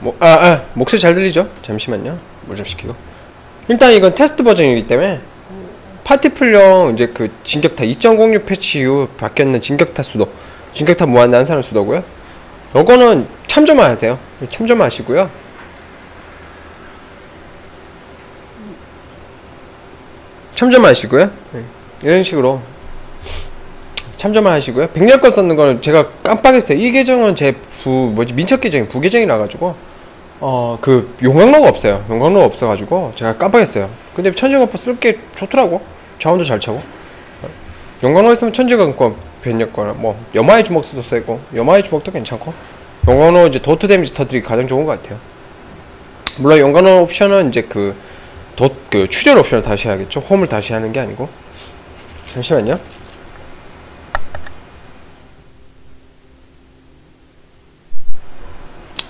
뭐, 아, 아, 목소리 잘 들리죠? 잠시만요. 물 좀 시키고. 일단 이건 테스트 버전이기 때문에 파티풀용 이제 그 진격타 2.06 패치 이후 바뀌었는 진격타 수도, 진격타 무한 난산을 수도고요. 요거는 참조만 해야 돼요. 참조만 하시고요. 참조만 하시고요. 네. 이런 식으로 참조만 하시고요. 백렬권 썼는 거는 제가 깜빡했어요. 이 계정은 제 부 뭐지 민첩 계정이 부계정이라 가지고 어 그 용광로가 없어요. 용광로가 없어가지고 제가 깜빡했어요. 근데 천지광법 쓸 게 좋더라고. 자원도 잘 차고. 용광로 있으면 천지광법 변력거나 뭐 여마의 주먹도 쓰고 여마의 주먹도 괜찮고 용광로 이제 도트 데미지 터들이 가장 좋은 것 같아요. 물론 용광로 옵션은 이제 그 도, 그 출혈 옵션을 다시 해야겠죠. 홈을 다시 하는 게 아니고. 잠시만요.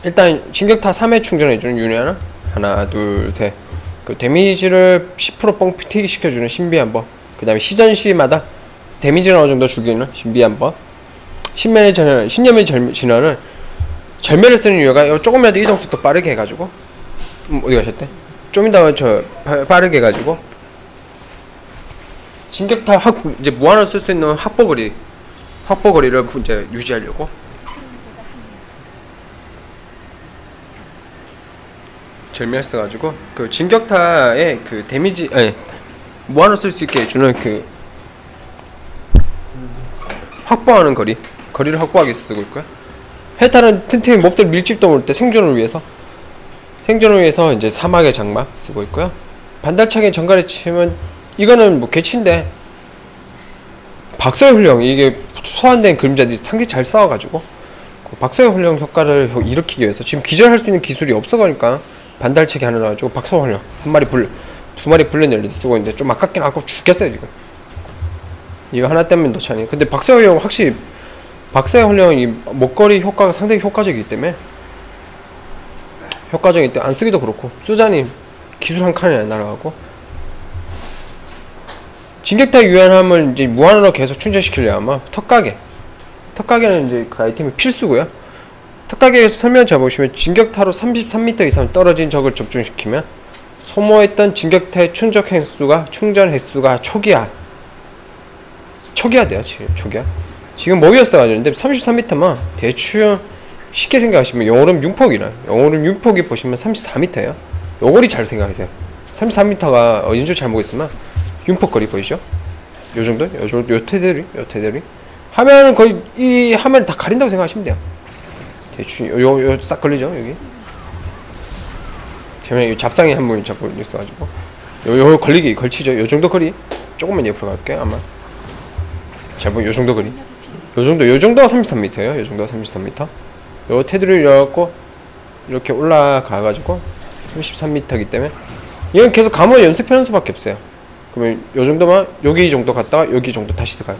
일단 진격타 3회 충전해주는 유닛 하나? 하나 둘셋그 데미지를 10% 뻥튀기 시켜주는 신비 한번. 그 다음에 시전 시마다 데미지를 어느 정도 죽이는 신비 한번. 신면의 전환 신념의 절, 진화는 절멸을 쓰는 이유가 요 조금이라도 이동 속도 빠르게 해가지고. 음, 어디 가셨대? 좀 이따 저 빠- 빠르게 해가지고. 진격타 확 이제 무한으로 쓸수 있는 확보거리 확보거리를 이제 유지하려고 써가지고 그 진격타의 그 데미지 아니 무한으로 쓸 수 있게 해주는 그 확보하는 거리 거리를 확보하게 쓰고 있고요. 해탈은 튼튼히 몹들 밀집도 모를 때 생존을 위해서 생존을 위해서 이제 사막의 장막 쓰고 있고요. 반달창의 정갈에 치면 이거는 뭐 개치인데 박서의 훈령 이게 소환된 그림자들이 상당히 잘 싸워가지고 그 박서의 훈령 효과를 효- 일으키기 위해서 지금 기절할 수 있는 기술이 없어가니까 반달체기 하나 나가지고 훈령 한 마리 불 두 마리 불른 열리 쓰고 있는데 좀 아깝긴 아깝고 죽겠어요 지금. 이거 하나 때문에 넣지 않니 근데 박서의 훈령 확실히 박서의 훈령 이 목걸이 효과가 상당히 효과적이기 때문에. 효과적이기 때문에 안 쓰기도 그렇고 수잔이 기술 한 칸이 날아가고. 진격타 유연함을 이제 무한으로 계속 충전시키려 아마 턱가게 턱가게는 이제 그 아이템이 필수고요 턱가게에서 설명 잘 보시면 진격타로 33m 이상 떨어진 적을 적중시키면 소모했던 진격타의 충전 횟수가 충전 횟수가 초기화 초기화 돼요 지금 초기화 지금 모이었어 가지고 근데 33m만 대충 쉽게 생각하시면 영어름 융폭이라 영어름 융폭이 보시면 34m예요 요거리 잘 생각하세요 33m가 어딘 줄잘 모르겠으면 융폭거리 보이죠? 요 정도? 요 정도? 요 테두리? 요 테두리? 화면은 거의 이 화면 다 가린다고 생각하시면 돼요 대충 요 요 싹 걸리죠 여기前面이 잡상이 한 분이 자꾸 있어가지고. 요, 요 걸리기 걸치죠. 요 정도 거리? 조금만 옆으로 갈게요 아마. 잘보 요 정도 거리. 요 정도 요 정도가 33m예요. 요 정도가 33m 요 테두리를 열고 이렇게 올라가가지고 33m이기 때문에 이건 계속 감을 연습하는 수밖에 없어요. 그러면 요 정도만 여기 정도 갔다가 여기 정도 다시 들어가요.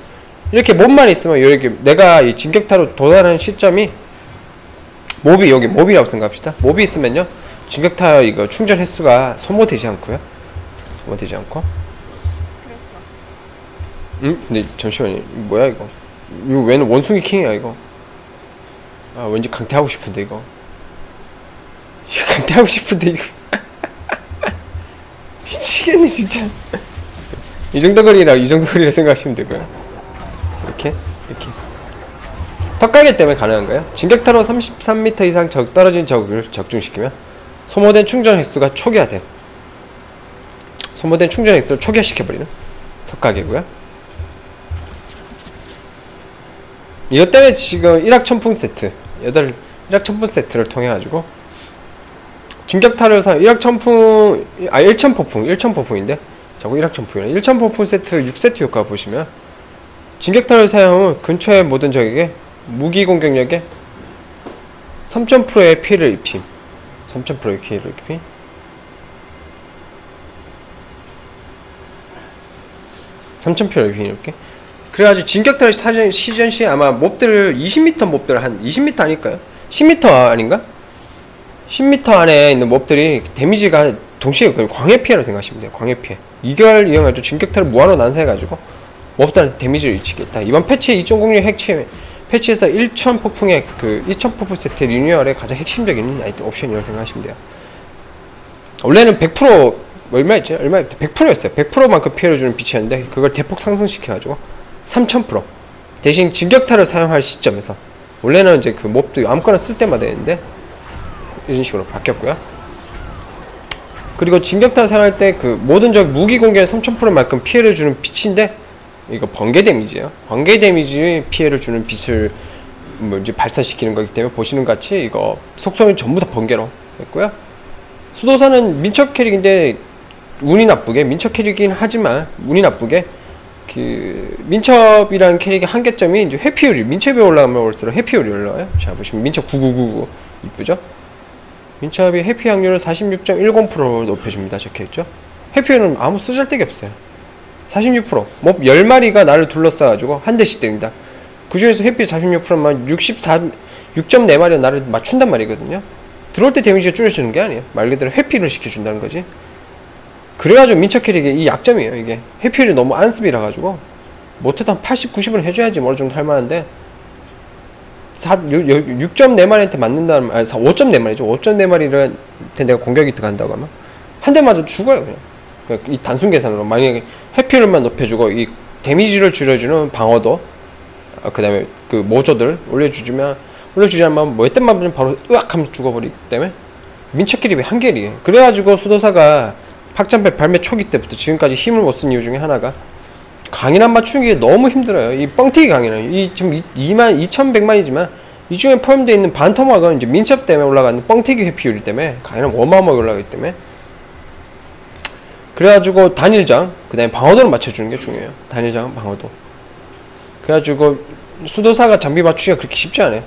이렇게 몸만 있으면 이렇게 내가 이 진격타로 도달하는 시점이 몹이 여기 몹이라고 생각합시다 몹이 있으면요 진격타 이거 충전 횟수가 소모되지 않고요 소모되지 않고. 응? 근데 잠시만요. 뭐야 이거? 이거 왜는 원숭이 킹이야 이거? 아 왠지 강퇴하고 싶은데 이거. 이거 강퇴하고 싶은데 이거. 미치겠네 진짜. 이 정도 거리라 이 정도 거리라 생각하시면 되고요. 이렇게 이렇게. 턱가게 때문에 가능한 거예요. 진격타로 33m 이상 적 떨어진 적을 적중시키면 소모된 충전 횟수가 초기화돼. 소모된 충전 횟수를 초기화시켜버리는 턱가게고요. 이것 때문에 지금 일확천풍 세트 여덟 일확천풍 세트를 통해 가지고 진격타를 사 일확천풍 아 일천폭풍 일천폭풍인데 자꾸 일확천풍이네 일천폭풍 세트 6세트 효과 보시면 진격타를 사용하면 근처의 모든 적에게 무기 공격력에 3.0%의 피해를 입힘 3.0%의 피해를 입힘 삼천 표를 이렇게 그래가지고 진격타를 사전 시전 시에 아마 몹들을 20m 몹들 한 20m 아닐까요? 10m 아닌가? 10m 안에 있는 몹들이 데미지가 동시에 거의 광해 피해로 생각하시면 돼요. 광해 피해. 이걸 이용해가지고 진격타를 무한으로 난사해가지고 몹들한테 데미지를 일치겠다. 이번 패치 2.06 핵심 패치에서 1000 폭풍의 그2000 폭풍 세트 리뉴얼의 가장 핵심적인 아이템 옵션이라고 생각하시면 돼요. 원래는 100% 얼마였지? 얼마 100%였어요. 100%만큼 피해를 주는 빛이었는데 그걸 대폭 상승시켜가지고 3000% 대신 진격타를 사용할 시점에서 원래는 이제 그 몹도 아무거나 쓸 때마다 했는데 이런 식으로 바뀌었고요. 그리고 진격타를 사용할 때 그 모든 적 무기 공격에 3000%만큼 피해를 주는 빛인데 이거 번개 데미지예요. 번개 데미지 피해를 주는 빛을 뭐 이제 발사시키는 거기 때문에 보시는 것 같이 이거 속성이 전부 다 번개로 했고요. 수도사는 민첩 캐릭인데 운이 나쁘게 민첩 캐릭이긴 하지만 운이 나쁘게 그 민첩이라는 캐릭의 한계점이 이제 회피율이 민첩이 올라가면 올수록 회피율이 올라와요. 자 보시면 민첩 9999 이쁘죠? 민첩이 회피 확률을 46.10%로 높여줍니다. 적혀있죠? 회피율은 아무 쓰잘데기 없어요. 46%. 몹 10마리가 나를 둘러싸가지고 한 대씩 때립니다. 그 중에서 회피 46%만 64, 6.4마리가 나를 맞춘단 말이거든요. 들어올 때 데미지가 줄여주는 게 아니에요. 말 그대로 회피를 시켜준다는 거지. 그래가지고 민첩 캐릭의 이 약점이에요. 이게 회피율이 너무 안습이라 가지고 못해도 한 80, 90은 해줘야지 뭐 어느 정도 할만한데 6.4마리한테 맞는다는 말, 5.4마리죠. 5.4마리를 내가 공격이 들어간다고 하면 한 대 맞아 죽어요 그냥. 그러니까 이 단순 계산으로 만약에 회피율만 높여주고 이 데미지를 줄여주는 방어도 아, 그다음에 그 모조들 올려주지만 올려주지 않으면 뭐 했던 만 바로 으악 하면서 죽어버리기 때문에 민첩끼리 한계리에요. 그래가지고 수도사가 확장팩 발매 초기 때부터 지금까지 힘을 못 쓴 이유 중에 하나가 강인한 맞추기 너무 힘들어요. 이 뻥튀기 강인은 이 지금 2만 2,100만이지만 이 중에 포함되어 있는 반토막은 이제 민첩 때문에 올라가는 뻥튀기 회피율 때문에 강인은 어마어마하게 올라가기 때문에 그래가지고 단일장 그 다음에 방어도를 맞춰주는 게 중요해요. 단일장은 방어도. 그래가지고 수도사가 장비 맞추기가 그렇게 쉽지 않아요.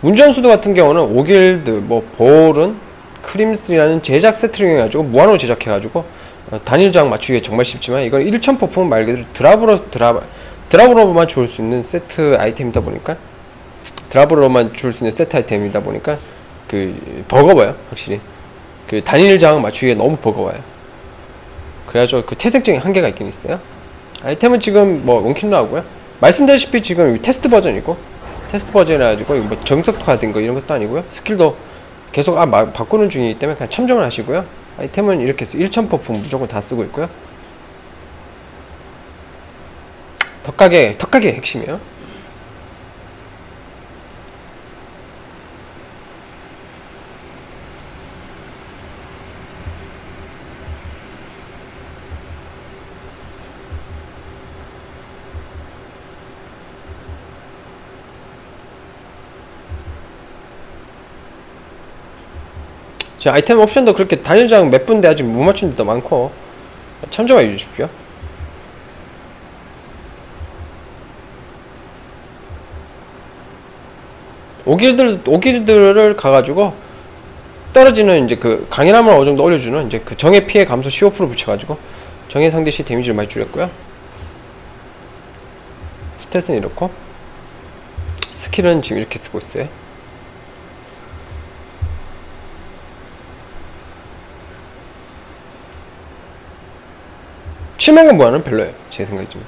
운전수도 같은 경우는 오길드, 뭐 볼은, 크림스라는 제작 세트를 해가지고 무한으로 제작해가지고 어, 단일장 맞추기가 정말 쉽지만 이건 1천 포품은 말 그대로 드랍으로 드랍 드랍으로만 주울 수 있는 세트 아이템이다 보니까 드랍으로만 주울 수 있는 세트 아이템이다 보니까 그 버거워요 확실히 그 단일장 맞추기가 너무 버거워요. 그래가지고 그 태색적인 한계가 있긴 있어요. 아이템은 지금 뭐 원킬로 나오고요. 말씀드렸다시피 지금 테스트 버전이고 테스트 버전이라 가지고 뭐 정석화된 거 이런 것도 아니고요. 스킬도 계속 아 마, 바꾸는 중이기 때문에 그냥 참정을 하시고요. 아이템은 이렇게 해서 1천 퍼품 무조건 다 쓰고 있고요. 덕가게 덕가게 핵심이에요. 자, 아이템 옵션도 그렇게 단일장 몇 분대 아직 못 맞춘 데도 많고 참조해 주십시오. 오길들 오길들을 가가지고 떨어지는 이제 그 강인함을 어느 정도 올려주는 이제 그 정의 피해 감소 15% 붙여가지고 정의 상대 시 데미지를 많이 줄였고요. 스탯은 이렇고 스킬은 지금 이렇게 쓰고 있어요. 치명은 뭐하는 별로예요. 제 생각이지만.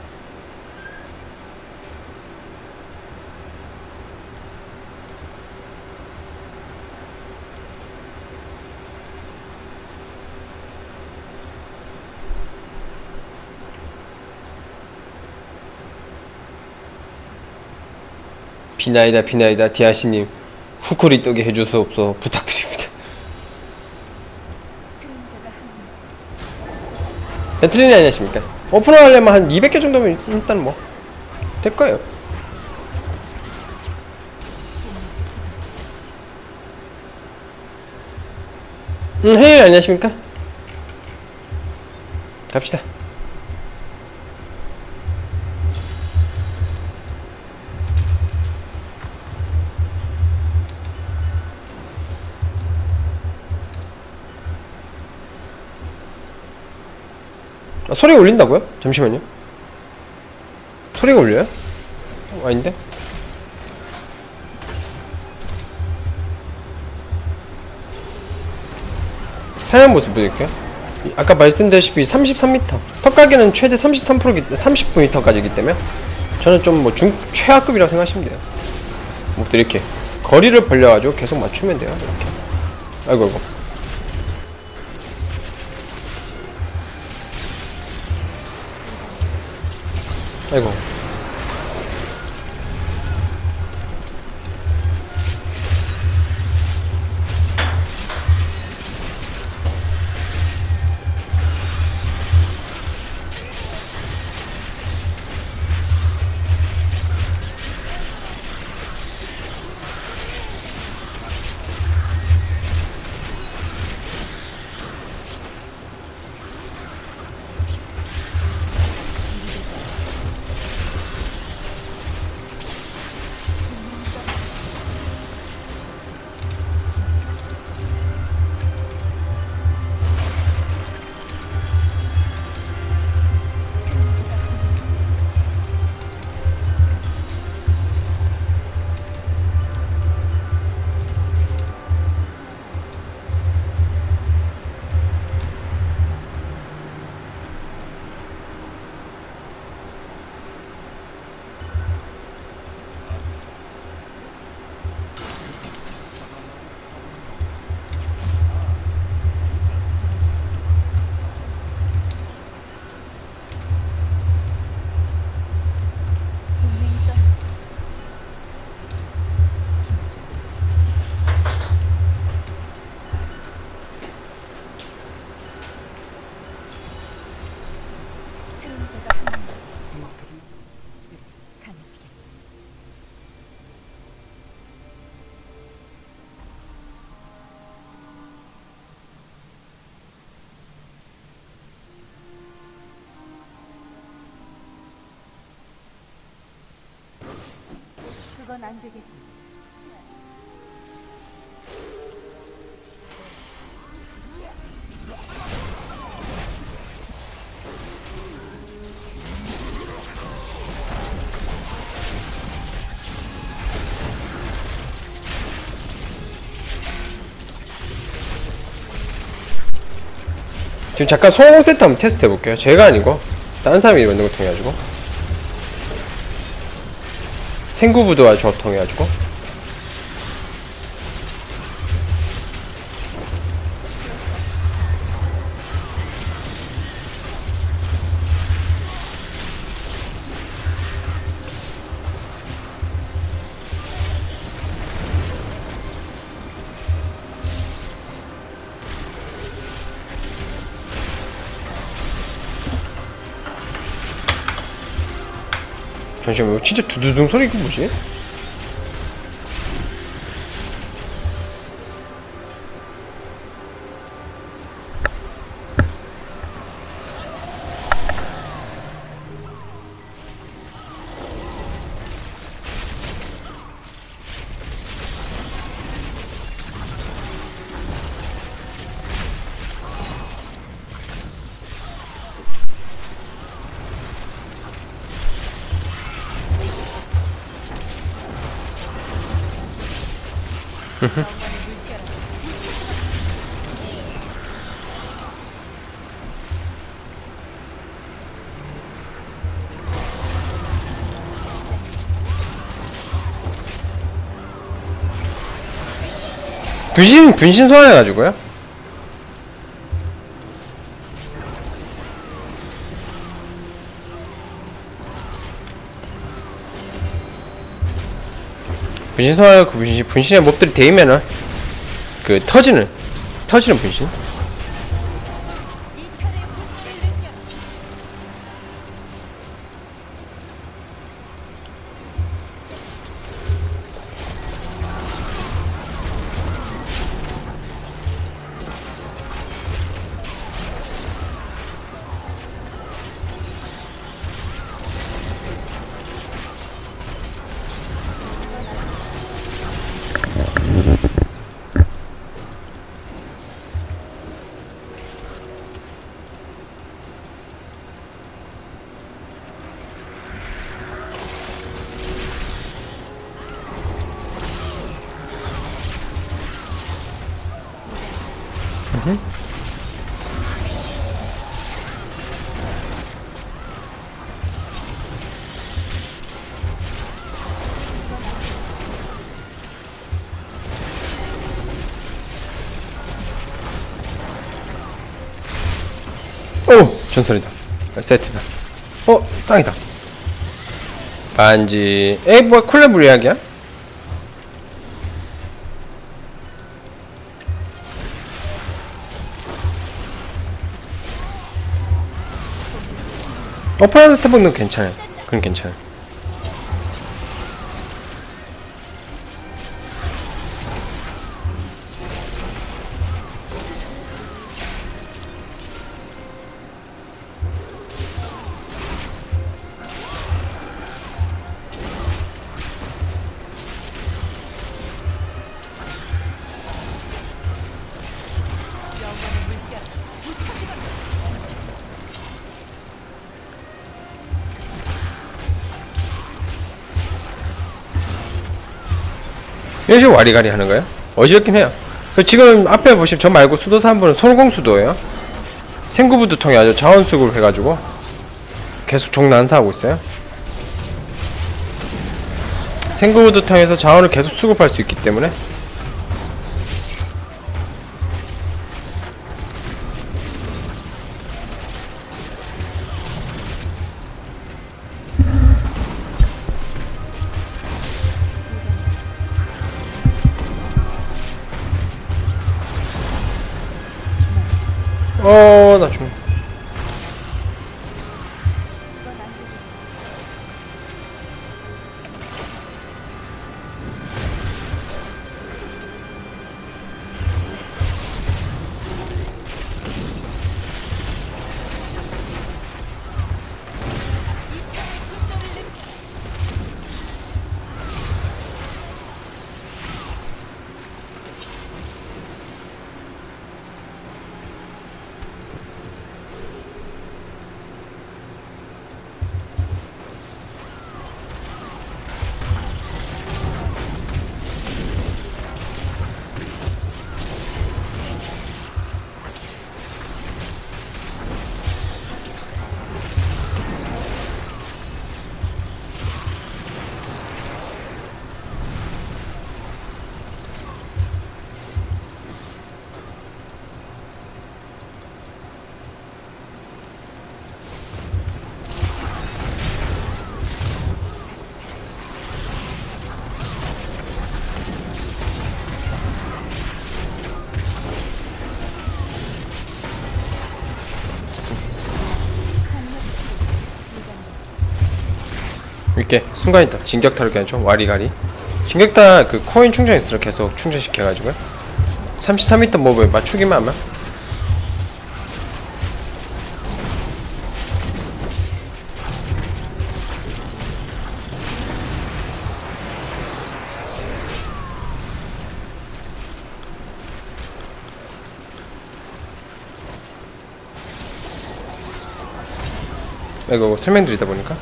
비나이다 비나이다 디아시님 후쿠리 떡게 해주소옵소 부탁드립니다. 사용자가 한 배틀린이 아니십니까? 오픈을 하려면 한 200개 정도면 있- 일단 뭐 될 거예요. 음, 헤이 안녕하십니까? 갑시다. 아, 소리가 울린다고요? 잠시만요. 소리가 울려요? 어, 아닌데? 사냥 모습 보여드릴게요. 이- 아까 말씀드렸다시피 33m. 턱가기는 최대 33%기, 30m까지이기 때문에 저는 좀 뭐 중, 최하급이라고 생각하시면 돼요. 몹들 이렇게 거리를 벌려가지고 계속 맞추면 돼요 이렇게 아이고 아이고 아이 그건 안 되겠군. 지금 잠깐 성공 세트 한번 테스트 해볼게요 제가 아니고 다른 사람이 만든 걸 통해 가지고 생구부도와 조합 통해 가지고 잠시만 이거 진짜 두두둥 소리 그 뭐지? 분신 분신 소환해가지고요. 분신 소환 그 분신 분신의 몹들이 데이면은 그 터지는 터지는 분신. 오! 전설이다. 세트다. 어 짱이다. 반지. 에이 뭐야 쿨레 물리학이야? 어퍼라드 스타벅는 괜찮아요. 그건 괜찮아 이런 식으로 와리가리 하는 거예요? 어지럽긴 해요. 그 지금 앞에 보시면 저 말고 수도사 한 분은 손공수도예요. 생구부도 통해 아주 자원수급을 해가지고 계속 종 난사하고 있어요. 생구부도 통해서 자원을 계속 수급할 수 있기 때문에 이렇게 순간 있다. 진격타를 좀 와리가리. 진격타 그 코인 충전했어 계속 충전시켜가지고요. 33m 몹을 맞추기만 하면 이거 설명드리다 보니까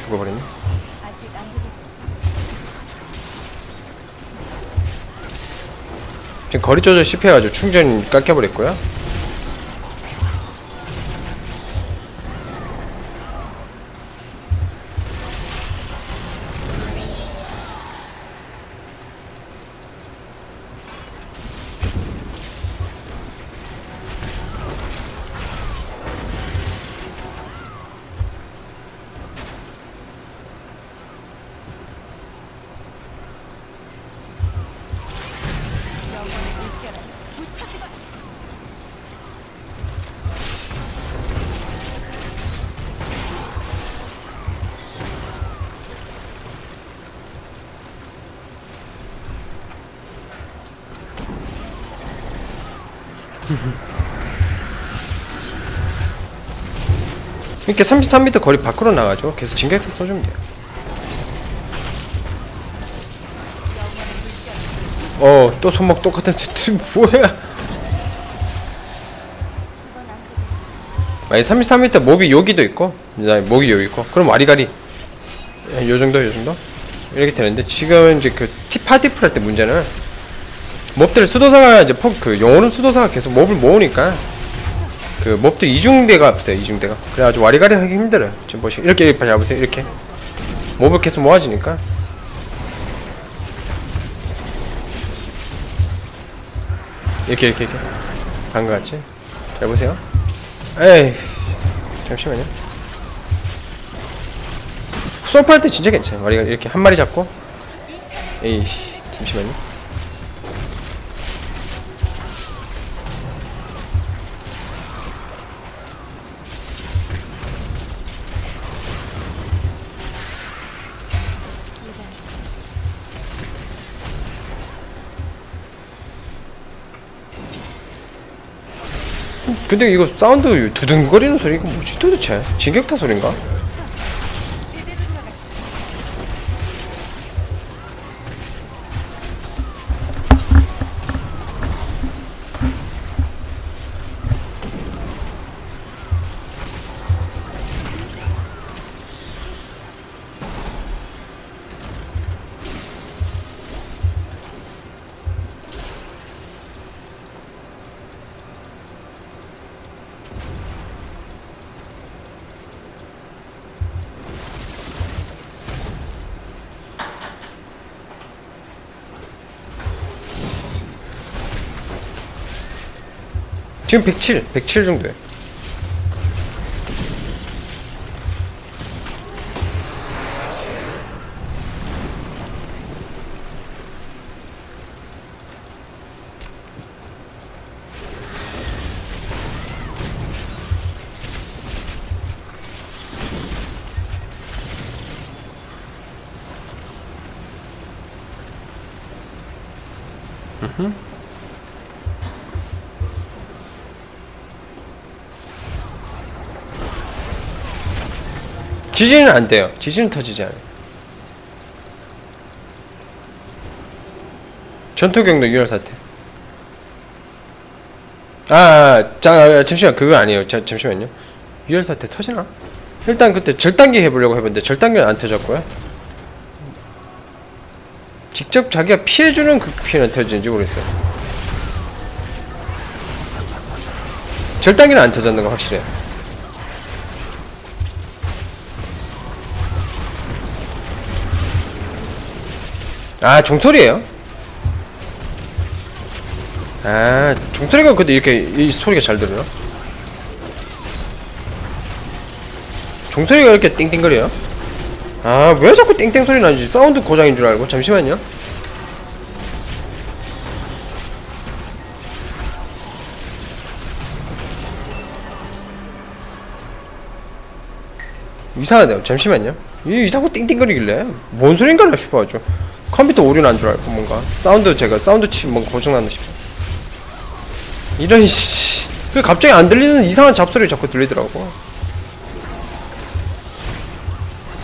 죽어버리네. 안 되겠군. 지금 거리 조절 실패해가지고 충전 깎여버렸고요. 이렇게 33m 거리 밖으로 나가죠. 계속 진격타 써주면 돼요. 어, 또 손목 똑같은 세트 뭐야? 만약 33m 목이 여기도 있고, 목이 여기 있고, 그럼 와리가리 요 정도, 요 정도 이렇게 되는데 지금 이제 그 티파디프 할때 문제는 몹들 수도사가 이제 폭, 그 영혼은 수도사가 계속 몹을 모으니까 그 몹들 이중대가 없어요, 이중대가. 그래가지고 와리가리 하기 힘들어요. 지금 보시면 이렇게 이렇게 잡으세요, 이렇게 몹을 계속 모아지니까. 이렇게 이렇게 이렇게 방금 같이 잘 보세요. 에이 잠시만요 솔프 할 때 진짜 괜찮아요 머리가 이렇게 한 마리 잡고 에이씨 잠시만요 근데 이거 사운드 두둥거리는 소리 이거 뭐지 도대체? 진격타 소린가? 지금 107, 107 정도에. 지진은 안 돼요. 지진은 터지지 않아요. 전투 경로 유혈 사태. 아, 아, 자, 잠시만 그거 아니에요. 자, 잠시만요. 유혈 사태 터지나? 일단 그때 절단기 해보려고 해봤는데 절단기는 안 터졌고요. 직접 자기가 피해주는 그 피해는 터지는지 모르겠어요. 절단기는 안 터졌는 거 확실해요. 아 종소리예요? 아 종소리가 근데 이렇게 이 소리가 잘 들어요? 종소리가 이렇게 띵띵거려요? 아 왜 자꾸 띵띵 소리 나지? 사운드 고장인 줄 알고 잠시만요 이상하네요 잠시만요 이 자꾸 띵띵거리길래 뭔 소린가 싶어가지고 컴퓨터 오류 난 줄 알고 뭔가 사운드 제가 사운드 치 뭔가 고장 났나 싶어 이런 씨. 그 갑자기 안 들리는 이상한 잡소리 자꾸 들리더라고.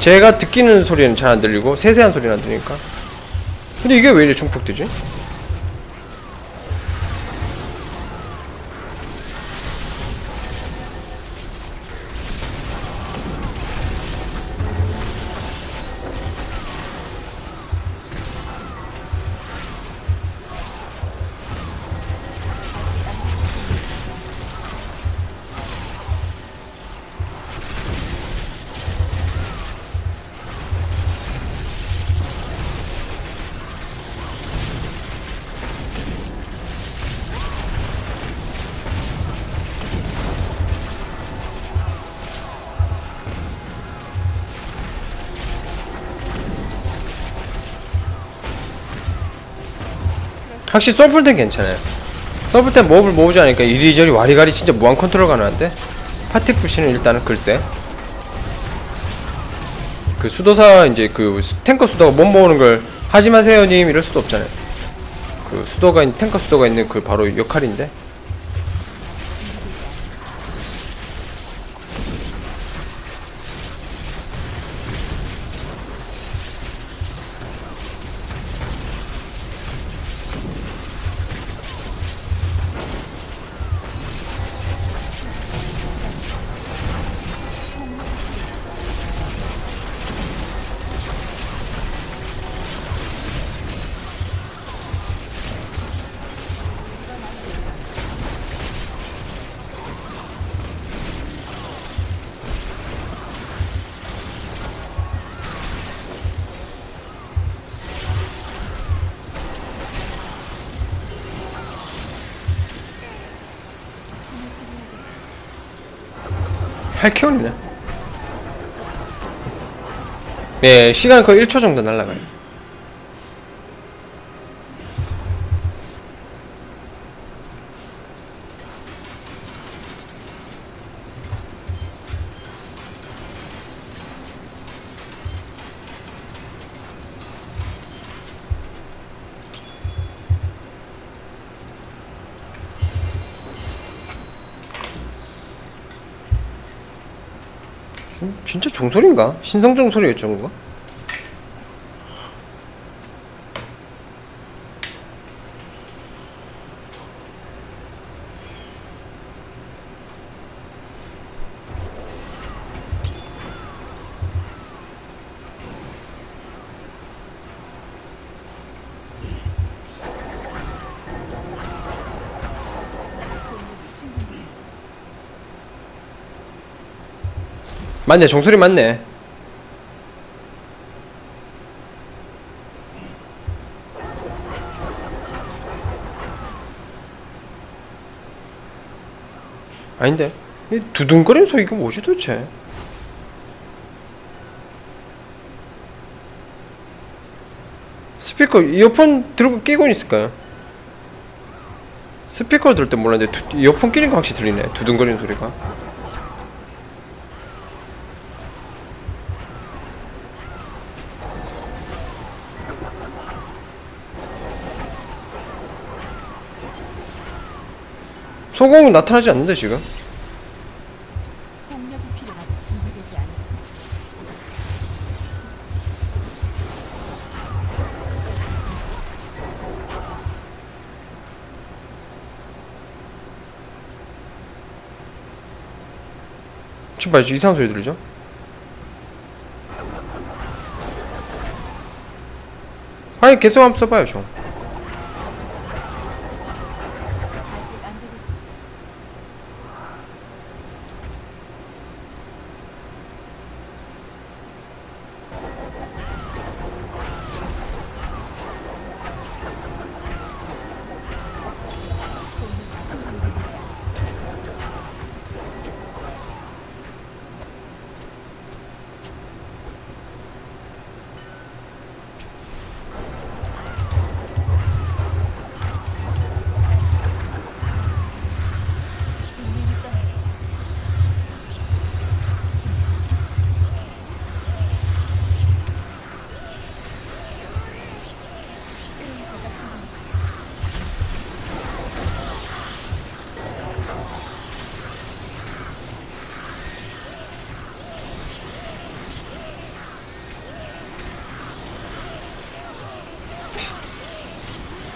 제가 듣기는 소리는 잘 안 들리고 세세한 소리는 안 들리니까. 근데 이게 왜 이래 중폭 뜨지? 확실히 서플 땐 괜찮아요. 서플 땐 몹을 모으지 않으니까 이리저리 와리가리 진짜 무한 컨트롤 가능한데 파티 푸시는 일단은 글쎄 그 수도사 이제 그 수- 탱커 수도가 못 모으는 걸 하지 마세요 님 이럴 수도 없잖아요. 그 수도가 있- 탱커 수도가 있는 그 바로 역할인데 할키온이네 네 시간 거의 1초 정도 날라가요 진짜 종소리인가? 신성종 소리였죠 그거? 공격이 충분치. 맞네 종소리 맞네. 아닌데. 이 두둥거리는 소리 이거 뭐지 도대체? 스피커 이어폰 들고 끼고 있을까요? 스피커 들을 때 몰랐는데 두- 이어폰 끼는 거 확실히 들리네. 두둥거리는 소리가 소공은 나타나지 않는데 지금. 지금 봐야지 이상한 소리 들리죠? 아니 계속 한번 써봐요 좀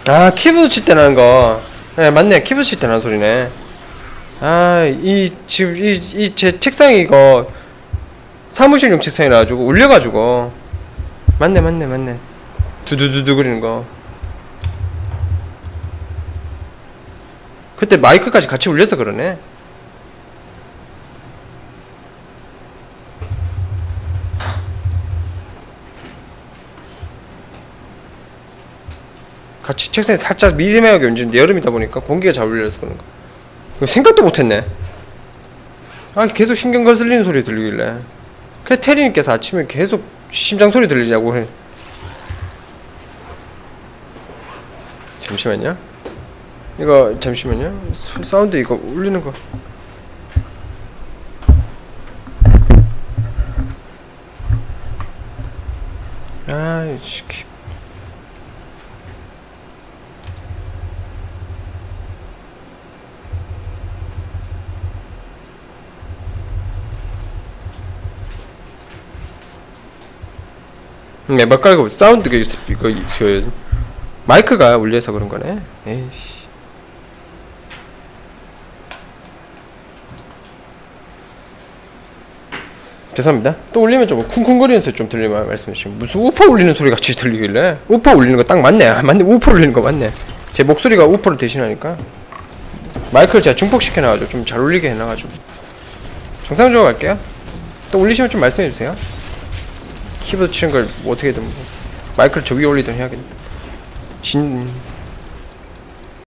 아 키보드 칠 때 나는 거. 네, 맞네. 키보드 칠 때 나는 소리네. 아 이 지금 이 이 제 책상이 이거 사무실용 책상이 나가지고 울려가지고. 맞네 맞네 맞네. 두두두두 그리는 거. 그때 마이크까지 같이 울려서 그러네 같이 책상에 살짝 미세하게 얹는데 여름이다 보니까 공기가 잘 울려서 그런 거. 생각도 못했네. 아 계속 신경 거슬리는 소리 들리길래. 그래 테리님께서 아침에 계속 심장 소리 들리냐고 해. 잠시만요. 이거 잠시만요. 소- 사운드 이거 울리는 거. 아, 이 네, 막 깔고 사운드가 이 스피커 이- 저 마이크가 울려서 그런 거네. 에이씨. 죄송합니다. 또 울리면 좀 쿵쿵거리는 소리 좀 들리면 말씀해 주시면 무슨 우퍼 울리는 소리 같이 들리길래 우퍼 울리는 거 딱 맞네. 아, 맞네. 우퍼 울리는 거 맞네. 제 목소리가 우퍼를 대신하니까 마이크를 제가 중폭시켜 놔가지고 좀 잘 울리게 해놔가지고 정상적으로 갈게요. 또 울리시면 좀 말씀해 주세요. 키보드 치는 걸 뭐 어떻게든 뭐 마이크를 저 위에 올리든 해야겠네. 진